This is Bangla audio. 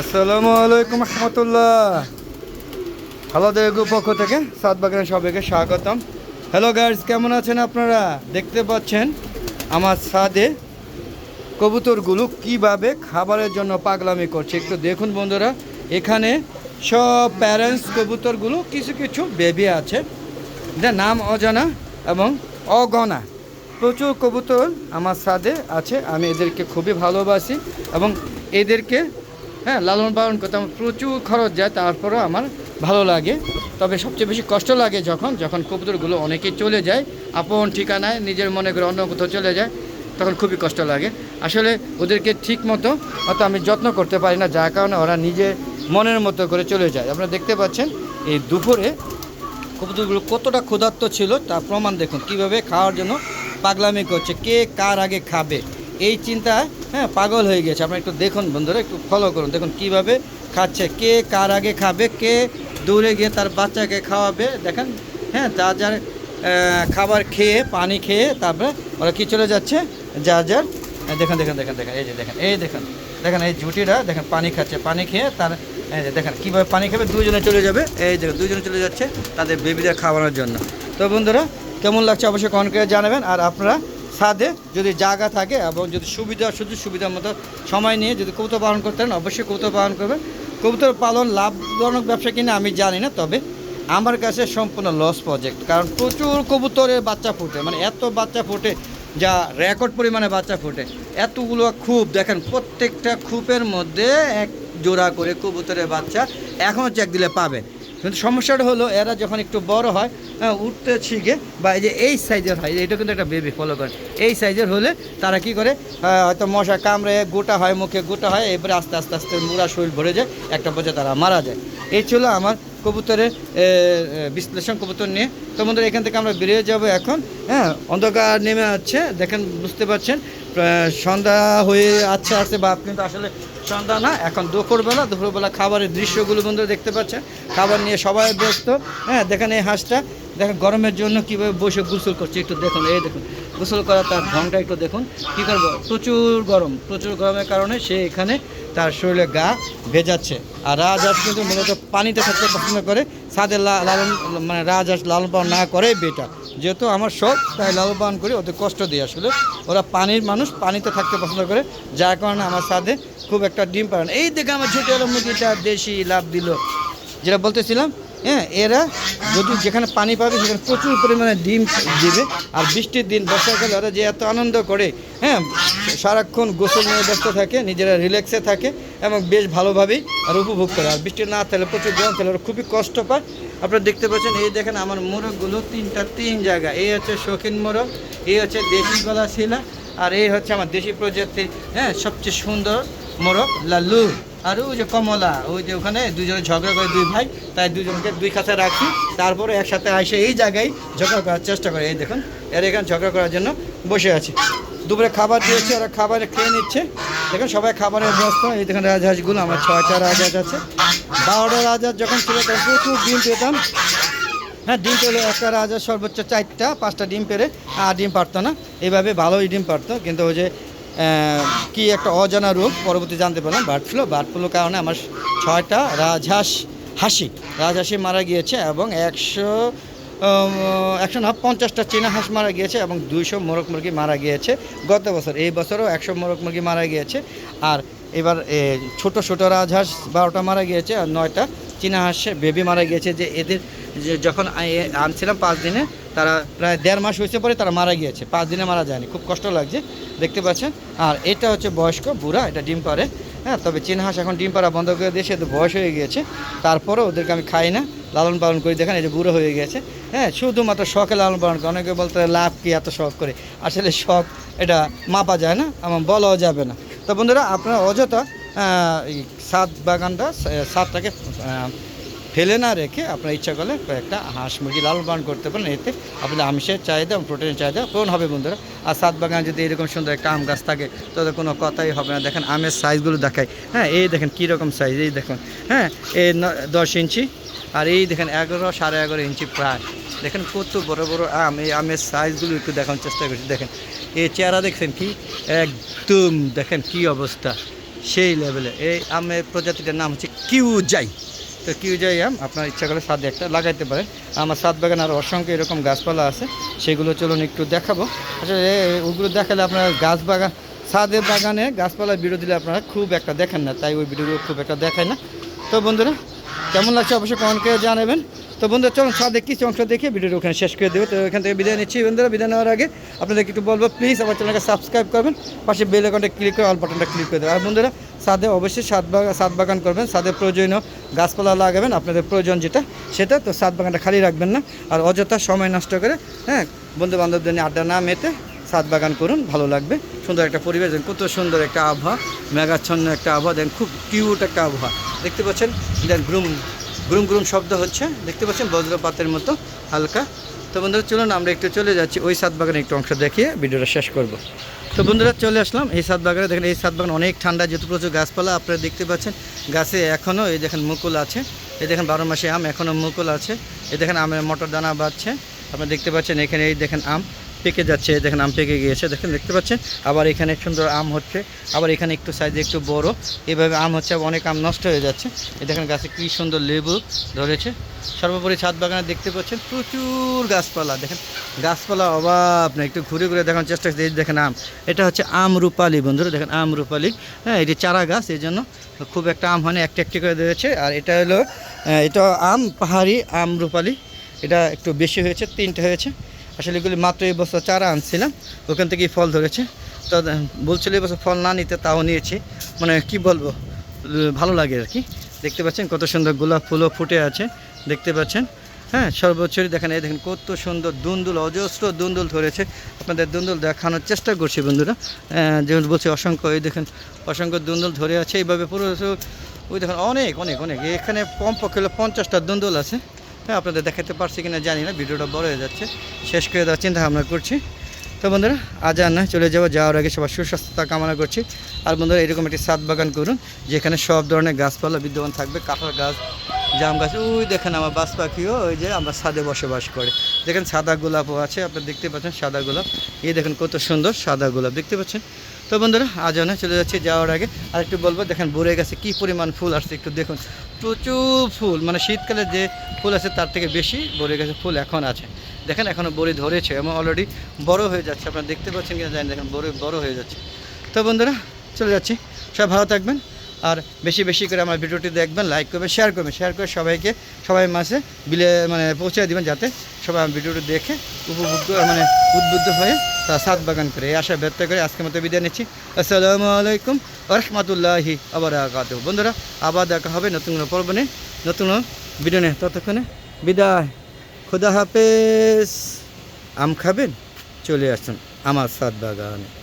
আসসালামু আলাইকুম রহমতুল্লাহ। আলাদা পক্ষ থেকে, সাত বাগানের সবাইকে স্বাগতম। হ্যালো গার্লস কেমন আছেন আপনারা? দেখতে পাচ্ছেন আমার ছাদে কবুতরগুলো কীভাবে খাবারের জন্য পাগলামি করছে। একটু দেখুন বন্ধুরা, এখানে সব প্যারেন্টস কবুতরগুলো কিছু কিছু বেবি আছে। যার নাম অজানা এবং অগনা। প্রচুর কবুতর আমার ছাদে আছে, আমি এদেরকে খুবই ভালোবাসি এবং এদেরকে হ্যাঁ লালন পালন করতে আমার প্রচুর খরচ যায়, তারপরেও আমার ভালো লাগে। তবে সবচেয়ে বেশি কষ্ট লাগে যখন যখন কবুতরগুলো অনেকেই চলে যায়, আপন ঠিকানায় নিজের মনে করে অন্য কোথাও চলে যায়, তখন খুবই কষ্ট লাগে। আসলে ওদেরকে ঠিক মতো হয়তো আমি যত্ন করতে পারি না, যার কারণে ওরা নিজে মনের মতো করে চলে যায়। আপনারা দেখতে পাচ্ছেন, এই দুপুরে কবুতরগুলো কতটা ক্ষুধার্ত ছিল, তার প্রমাণ দেখুন। কীভাবে খাওয়ার জন্য পাগলামি করছে, কে কার আগে খাবে? এই চিন্তায় হ্যাঁ পাগল হয়ে গেছে। আপনারা একটু দেখুন বন্ধুরা, একটু ফলো করুন। দেখুন কীভাবে খাচ্ছে, কে কার আগে খাবে, কে দূরে গিয়ে তার বাচ্চাকে খাওয়াবে, দেখেন। হ্যাঁ যা যার খাবার খেয়ে, পানি খেয়ে তারপরে ওরা কি চলে যাচ্ছে? যা যার দেখেন দেখেন দেখেন দেখেন, এই যে দেখেন, এই দেখেন দেখেন, এই জুটিরা দেখেন, পানি খাচ্ছে, পানি খেয়ে তার, এই যে দেখেন, কীভাবে পানি খাবে দুজনে চলে যাবে, এই দেখেন দুজনে চলে যাচ্ছে তাদের বেবিদের খাওয়ানোর জন্য। তো বন্ধুরা, কেমন লাগছে অবশ্যই কমেন্ট করে জানাবেন, আর আপনারা ছাদে যদি জায়গা থাকে এবং যদি সুবিধা সুযোগ সুবিধার মতো সময় নিয়ে যদি কবুতর পালন করতে পারেন, অবশ্যই কবুতর পালন করবেন। কবুতর পালন লাভজনক ব্যবসা কিনা আমি জানি না, তবে আমার কাছে সম্পূর্ণ লস প্রজেক্ট কারণ প্রচুর কবুতরের বাচ্চা ফুটে মানে এত বাচ্চা ফুটে, যা রেকর্ড পরিমাণে বাচ্চা ফুটে, এতগুলো খুব, দেখেন প্রত্যেকটা খুপের মধ্যে এক জোড়া করে কবুতরের বাচ্চা এখনও চেক দিলে পাবেন কিন্তু সমস্যাটা হলো এরা যখন একটু বড় হয় হ্যাঁ, উঠতে শিখে বা এই যে এই সাইজের হয় এটা কিন্তু একটা বেবি ফলো করে এই সাইজের হলে তারা কি করে হয়তো মশা কামড়ে গোটা হয় মুখে গোটা হয় এবারে আস্তে আস্তে আস্তে মুড়া শরীর ভরে যায় একটা পর্যায়ে তারা মারা যায়। এই ছিল আমার কবুতরের বিশ্লেষণ কবুতর নিয়ে। তো বন্ধুরা এখান থেকে আমরা বেরিয়ে যাব এখন হ্যাঁ অন্ধকার নেমে আছে দেখেন বুঝতে পারছেন সন্ধ্যা হয়ে আছে আছে বা কিন্তু আসলে সন্ধ্যা না এখন দুপুরবেলা দুপুরবেলা খাবারের দৃশ্যগুলো বন্ধুরা দেখতে পাচ্ছেন। খাবার নিয়ে সবাই ব্যস্ত। হ্যাঁ দেখেন এই হাঁসটা। দেখেন গরমের জন্য কীভাবে বসে গোসল করছে। একটু দেখুন, এই দেখুন। গোসল করা তার ঢংটা একটু দেখুন। কী করব? প্রচুর গরম। প্রচুর গরমের কারণে সে এখানে তার শরীরে গা ভেজাচ্ছে। আর রাজহাঁস কিন্তু মূলত পানিতে থাকতে পছন্দ করে। ছাদের লা- লালন মানে রাজহাঁস লালন পালন না করে বেটা। যেহেতু আমার শখ, তাই লালন পালন করি, ওদের কষ্ট দিই আসলে। ওরা পানির মানুষ, পানিতে থাকতে পছন্দ করে। যার কারণে আমার ছাদে খুব একটা ডিম পারে না এই দেখে আমার ছোটো এলো মুরগিটা দেশি লাভ দিল। যেটা বলতেছিলাম হ্যাঁ এরা যদি যেখানে পানি পাবে, সেখানে প্রচুর পরিমাণে ডিম দিবে। আর বৃষ্টির দিন, বর্ষাকালে ওরা যে এত আনন্দ করে হ্যাঁ সারাক্ষণ গোসল নিয়ে ব্যস্ত থাকে, নিজেরা রিল্যাক্সে থাকে এবং বেশ ভালোভাবেই আর উপভোগ করে। আর বৃষ্টি না থাকলে প্রচুর গরম থাকলে ওরা খুবই কষ্ট পায়। আপনারা দেখতে পাচ্ছেন, এই দেখেন আমার মোরগগুলো, তিনটা, তিন জায়গা এই হচ্ছে শৌখিন মোরগ, এই হচ্ছে দেশি গলা শিলা, আর এই হচ্ছে আমার দেশি প্রজাতির হ্যাঁ সবচেয়ে সুন্দর। মোরগ লাল্লু। আর ওই যে কমলা, ওই যে ওখানে দুজনে ঝগড়া করে দুই ভাই, তাই দুজনকে দুই কাছে রাখি। তারপরে একসাথে এসে এই জায়গায় ঝগড়া করার চেষ্টা করে। এই দেখুন, এর এখানে ঝগড়া করার জন্য বসে আছে। দুপুরে খাবার দিয়েছে, ওরা খাবারে খেয়ে নিচ্ছে। দেখুন, সবাই খাবারের ব্যস্ত। এই দেখুন, রাজহাঁসগুলো, আমার ছয়টা রাজহাঁস আছে। বারোটা রাজহাঁস যখন ছিল, তখন প্রচুর ডিম পেতাম। হ্যাঁ ডিম পেলে একটা রাজা সর্বোচ্চ চারটা, পাঁচটা ডিম পেরে আর ডিম পারতো না। এইভাবে ভালোই ডিম পারতো। কিন্তু ওই যে কি একটা অজানা রোগ পরবর্তী জানতে পারলাম বার্ড ফ্লু। বার্ড ফ্লুর কারণে আমার ছয়টা রাজহাঁস, হাসি, রাজহাঁসি মারা গিয়েছে এবং একশো একশো না, পঞ্চাশটা চীনা হাঁস মারা গিয়েছে এবং দুইশো মোরগ মুরগি মারা গিয়েছে গত বছর। এই বছরও একশো মোরগ মুরগি মারা গিয়েছে। আর এবার ছোট ছোট রাজহাঁস বারোটা মারা গিয়েছে আর নয়টা চীনা হাঁসে বেবি মারা গিয়েছে যে এদের যখন আনছিলাম পাঁচ দিনে তারা প্রায় দেড় মাস হয়েছে পরে তারা মারা গিয়েছে। পাঁচ দিনে মারা যায়নি। খুব কষ্ট লাগছে, দেখতে পাচ্ছেন। আর এটা হচ্ছে বয়স্ক বুড়া, এটা ডিম পারে হ্যাঁ তবে চীনা হাঁস এখন ডিম পাড়া বন্ধ করে দিয়েছে তো বয়স হয়ে গিয়েছে। তারপরেও ওদেরকে আমি খাই না। লালন পালন করি। দেখেন, এই যে বুড়ো হয়ে গেছে হ্যাঁ শুধুমাত্র শখে লালন পালন করে। অনেকে বলতে লাভ কি এত শখ করে? আসলে শখ এটা মাপা যায় না আমার বলাও যাবে না। তো বন্ধুরা, আপনার অযথা সাত বাগানটা সাতটাকে ফেলে না রেখে আপনার ইচ্ছা করলে কয়েকটা হাঁস মুরগি লালন পালন করতে পারেন। এতে আপনাদের আমিষের চাহিদা এবং প্রোটিনের চাহিদা পূরণ হবে বন্ধুরা। আর সাত বাগানে যদি এরকম সুন্দর একটা আম গাছ থাকে, তাহলে কোনো কথাই হবে না। দেখেন আমের সাইজগুলো দেখাই। হ্যাঁ এই দেখেন কীরকম সাইজ এই দেখুন। হ্যাঁ এই দশ ইঞ্চি। আর এই দেখেন এগারো সাড়ে এগারো ইঞ্চি প্রায়। দেখেন কত বড় বড় আম, এই আমের সাইজগুলো একটু দেখানোর চেষ্টা করছি। দেখেন, এই চেহারা দেখছেন কি? একদম দেখেন কি অবস্থা। সেই লেভেলে এই আমের প্রজাতিটার নাম হচ্ছে কিউ যাই তো কিউ যাই আম, আপনার ইচ্ছা করলে সাদে একটা লাগাইতে পারেন। আমার সাত বাগান আরও অসংখ্য এরকম গাছপালা আছে, সেগুলো চলুন একটু দেখাবো। আসলে ওগুলো দেখালে আপনার গাছ বাগান সাদে বাগানে গাছপালা ভিডিও দিলে আপনারা খুব একটা দেখেন না, তাই ওই ভিডিওগুলো খুব একটা দেখায় না। তো বন্ধুরা, কেমন লাগছে অবশ্যই কমেন্ট করে জানাবেন। তো বন্ধুরা চলুন সাদে কিছু অংশ দেখে ভিডিওটা ওখানে শেষ করে দেবো। তো এখান থেকে বিদায় নিচ্ছি বন্ধুরা, বিদায় নেওয়ার আগে আপনাদেরকে একটু বলব প্লিজ আমার চ্যানেলকে সাবস্ক্রাইব করবেন, পাশে বেল আইকনটা ক্লিক করে অল বাটনটা ক্লিক করে দেবেন। আর বন্ধুরা সাদে অবশ্যই সাত বাগান সাত বাগান করবেন সাদে প্রয়োজনীয় গাছপালা লাগাবেন, আপনাদের প্রয়োজন যেটা সেটা, তো সাত বাগানটা খালি রাখবেন না। আর অযথা সময় নষ্ট করে হ্যাঁ বন্ধু বান্ধবদের নিয়ে আড্ডা না মেতে সাত বাগান করুন, ভালো লাগবে। সুন্দর একটা পরিবেশ কত সুন্দর একটা আবহাওয়া, মেঘাচ্ছন্ন একটা আবহাওয়া, দেখেন, খুব কিউট একটা আবহাওয়া। দেখতে পাচ্ছেন দেন গ্রুম গ্রুম গ্রুম শব্দ হচ্ছে। দেখতে পাচ্ছেন, বজ্রপাতের মতো হালকা। তো বন্ধুরা, চলুন আমরা একটু চলে যাচ্ছি। ওই সাত বাগানে একটু অংশ দেখিয়ে ভিডিওটা শেষ করব। তো বন্ধুরা, চলে আসলাম। এই সাত বাগানে দেখেন, এই সাত বাগান অনেক ঠান্ডা, যেহেতু প্রচুর গাছপালা, আপনারা দেখতে পাচ্ছেন, গাছে এখনও এই দেখেন মুকুল আছে। এই দেখেন, বারো মাসে আম এখনও মুকুল আছে। এই দেখেন, আমের মটর দানা বাজছে আপনারা দেখতে পাচ্ছেন, এখানে এই দেখেন আম। পেকে যাচ্ছে, দেখেন আম পেকে গিয়েছে, দেখেন, দেখতে পাচ্ছেন? আবার এখানে সুন্দর আম হচ্ছে, আবার এখানে একটু সাইজে একটু বড়। এভাবে আম হচ্ছে অনেক আম নষ্ট হয়ে যাচ্ছে। এই দেখেন গাছে কী সুন্দর লেবু ধরেছে। সর্বোপরি ছাদ বাগানে দেখতে পাচ্ছেন, প্রচুর গাছপালা, দেখেন। গাছপালা অভাব না একটু ঘুরে ঘুরে দেখানোর চেষ্টা করছি। দেখেন আম, এটা হচ্ছে আম রূপালি বন্ধুরা, দেখেন আম রূপালি। হ্যাঁ এটি চারা গাছ, এই জন্য খুব একটা আম হয়নি একটা একটি করে দিয়েছে আর এটা হলো এটা আম, পাহাড়ি আম রূপালি। এটা একটু বেশি হয়েছে, তিনটে হয়েছে। আসলে এগুলি মাত্র এই বছর চারা আনছিলাম, ওখান থেকেই ফল ধরেছে। তো বলছিল এবছর ফল না নিতে, তাও নিয়েছি। মানে কি বলব ভালো লাগে আর কি। দেখতে পাচ্ছেন কত সুন্দর গোলাপ ফুলও ফুটে আছে, দেখতে পাচ্ছেন। হ্যাঁ সর্বোচ্চই দেখেন, এই দেখেন কত সুন্দর দুন্দুল, অজস্র দুন্দুল ধরেছে। আপনাদের দুন্দুল দেখানোর চেষ্টা করছি বন্ধুরা। যেমন বলছি অসংখ্য, এই দেখেন অসংখ্য দুন্দুল ধরে আছে। এইভাবে পুরো, ওই দেখেন অনেক অনেক অনেক। এখানে কমপক্ষে হলো পঞ্চাশটা দুন্দুল আছে। হ্যাঁ আপনাদের দেখাতে পারছি কিনা জানি না, ভিডিওটা বড় হয়ে যাচ্ছে। শেষ করে দেওয়ার চিন্তা ভাবনা করছি। তো বন্ধুরা, আজ আর না চলে যাব, যাওয়ার আগে সবার সুস্বাস্থ্যতা কামনা করছি। আর বন্ধুরা, এরকম একটি সাত বাগান করুন, যেখানে সব ধরনের গাছপালা বিদ্যমান থাকবে, কাঁঠাল গাছ জাম গাছ ওই দেখেন আমার বাস পাখিও ওই যে আমরা ছাদে বসবাস করে। দেখেন সাদা গোলাপও আছে, আপনারা দেখতে পাচ্ছেন সাদা গোলাপ। এই দেখেন কত সুন্দর সাদা গোলাপ, দেখতে পাচ্ছেন? তো বন্ধুরা, আজ না চলে যাচ্ছি যাওয়ার আগে আর একটু বলব, দেখেন বরে গেছে, কি পরিমাণ ফুল আসছে একটু দেখুন। প্রচুর ফুল মানে শীতকালে যে ফুল আছে তার থেকে বেশি বরে গেছে ফুল এখন আছে। দেখেন এখনও বড়ি ধরেছে, এবং অলরেডি বড় হয়ে যাচ্ছে, আপনারা দেখতে পাচ্ছেন কিনা জানি দেখেন বড় বড় হয়ে যাচ্ছে। তো বন্ধুরা, চলে যাচ্ছি। সব ভালো থাকবেন। আর বেশি বেশি করে আমার ভিডিওটি দেখবেন লাইক করবেন শেয়ার করবেন শেয়ার করে সবাইকে, সবাই মাসে বিলে মানে পৌঁছে দিবেন যাতে সবাই আমার ভিডিওটি দেখে উপভোগ্য মানে উদ্বুদ্ধ হয়ে তা সাত বাগান করে। এই আশা ব্যক্ত করে আজকের মতো বিদায় নিচ্ছি। আসসালামু আলাইকুম রহমতুল্লাহি আবার বন্ধুরা, আবার দেখা হবে নতুন কোনো পর্ব নিয়ে, নতুন ভিডিও নিয়ে। ততক্ষণে বিদায়। খুদা হাফেজ। আম খাবেন? চলে আসুন আমার সাত বাগানে।